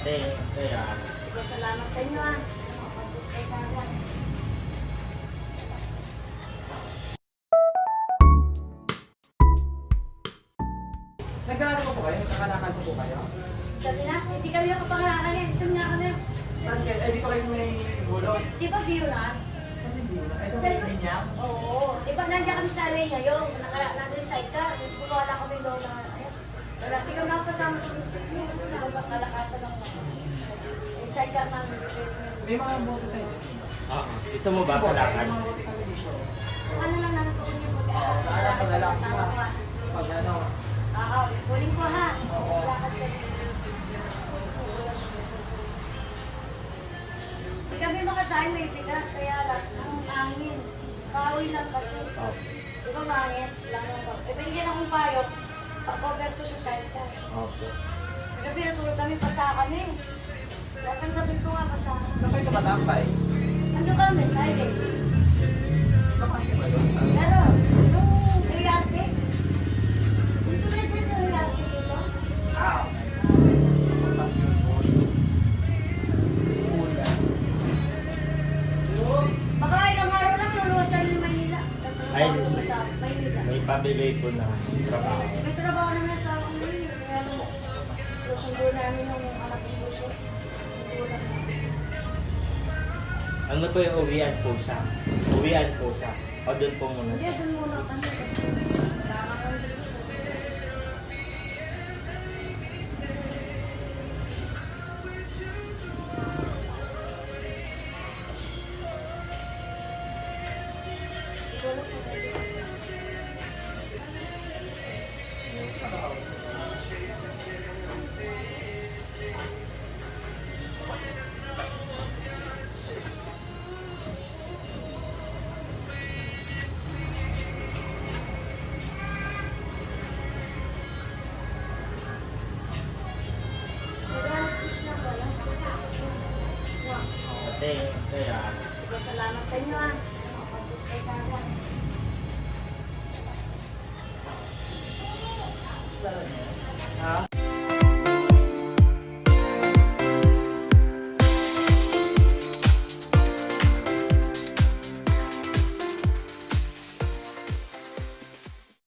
Ate, kaya. Sige, salamat sa inyo ah. Ko po kayo? Nakakalakal ko po kayo? Sabi na, hindi kami ako pangalan eh. Ito nga kami. Kayo? Eh, di pa kayo may gulot. Di ba view na? Ay, sa may niya? Oo. Di ba nandiyan kami sa area ngayon? Nandun sa ika. Wala kami daw na, ayun. Wala, di kami nakasama sa music Eh, sa. May mga boto kayo. Oo. Gusto mo ba dito. Ano lang naman po Oo, naalala ko na lang. Pag ano, Oo, kunin ko ha. Oo. Hindi kami makasaya may bigas, kaya lang, ang hangin. Kahoy lang kasi. Oo. Di ba mangin? Lang lang ako. E binigyan akong payo. Pa-cover to sa tayo. Opo. Kasi natulog kami pasa kami. Sabi ko nga pasa. saan kayo tumatambay? Ano kami? Silent. Ito kasi ba yun? Pero, yung reality, gusto mo yung reality dito? Ah, Baka ilang lang luluwasan yung Maynila. Ay, Sa. May pamili po na trabaho. May trabaho naman sa ako ngayon. Kaya susundo namin yung Ano po yung uwian po siya? Uwian po siya. O doon po muna siya. dun muna Ate, kaya. Salamat sa inyo ah. Ha?